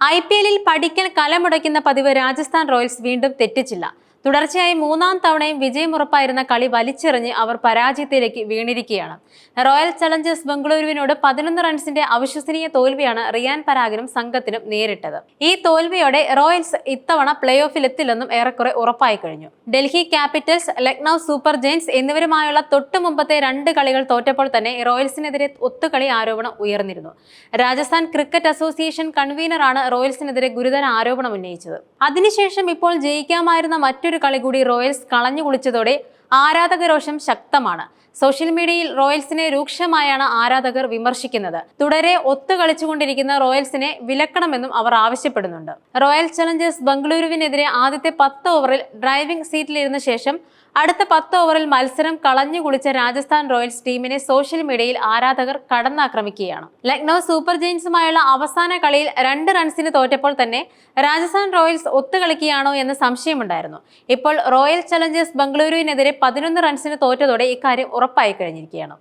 I P എല്ലിൽ പഠിക്കൽ കലമുടയ്ക്കുന്ന പതിവ് രാജസ്ഥാൻ റോയൽസ് വീണ്ടും തെറ്റിച്ചില്ല. തുടർച്ചയായി മൂന്നാം തവണയും വിജയമുറപ്പായിരുന്ന കളി വലിച്ചെറിഞ്ഞ് അവർ പരാജയത്തിലേക്ക് വീണിരിക്കുകയാണ്. റോയൽ ചലഞ്ചേഴ്സ് ബംഗളൂരുവിനോട് പതിനൊന്ന് റൺസിന്റെ അവിശ്വസനീയ തോൽവിയാണ് റിയാൻ പരാഗിനും സംഘത്തിനും നേരിട്ടത്. ഈ തോൽവിയോടെ റോയൽസ് ഇത്തവണ പ്ലേ ഓഫിൽ എത്തില്ലെന്നും ഏറെക്കുറെ ഉറപ്പായി കഴിഞ്ഞു. Delhi Capitals Lucknow Super Giants എന്നിവരുമായുള്ള തൊട്ടു മുമ്പത്തെ രണ്ട് കളികൾ തോറ്റപ്പോൾ തന്നെ റോയൽസിനെതിരെ ഒത്തുകളി ആരോപണം ഉയർന്നിരുന്നു. രാജസ്ഥാൻ ക്രിക്കറ്റ് അസോസിയേഷൻ കൺവീനറാണ് റോയൽസിനെതിരെ ഗുരുതര ആരോപണം ഉന്നയിച്ചത്. അതിനുശേഷം ഇപ്പോൾ ജയിക്കാമായിരുന്ന മറ്റൊരു കളി കൂടി റോയൽസ് കളഞ്ഞു കുളിച്ചതോടെ ആരാധക രോഷം ശക്തമാണ്. സോഷ്യൽ മീഡിയയിൽ റോയൽസിനെ രൂക്ഷമായാണ് ആരാധകർ വിമർശിക്കുന്നത്. തുടരെ ഒത്തു കളിച്ചുകൊണ്ടിരിക്കുന്ന റോയൽസിനെ വിലക്കണമെന്നും അവർ ആവശ്യപ്പെടുന്നുണ്ട്. റോയൽ ചലഞ്ചേഴ്സ് ബംഗളൂരുവിനെതിരെ ആദ്യത്തെ പത്ത് ഓവറിൽ ഡ്രൈവിംഗ് സീറ്റിലിരുന്ന ശേഷം അടുത്ത പത്ത് ഓവറിൽ മത്സരം കളഞ്ഞു കുളിച്ച രാജസ്ഥാൻ റോയൽസ് ടീമിനെ സോഷ്യൽ മീഡിയയിൽ ആരാധകർ കടന്നാക്രമിക്കുകയാണ്. ലക്നൌ സൂപ്പർ ജെയിൻസുമായുള്ള അവസാന കളിയിൽ രണ്ട് റൺസിന് തോറ്റപ്പോൾ തന്നെ രാജസ്ഥാൻ റോയൽസ് ഒത്തുകളിക്കുകയാണോ എന്ന് സംശയമുണ്ടായിരുന്നു. ഇപ്പോൾ റോയൽ ചലഞ്ചേഴ്സ് ബംഗളൂരുവിനെതിരെ പതിനൊന്ന് റൺസിന് തോറ്റതോടെ ഇക്കാര്യം ഉറപ്പായി കഴിഞ്ഞിരിക്കുകയാണ്.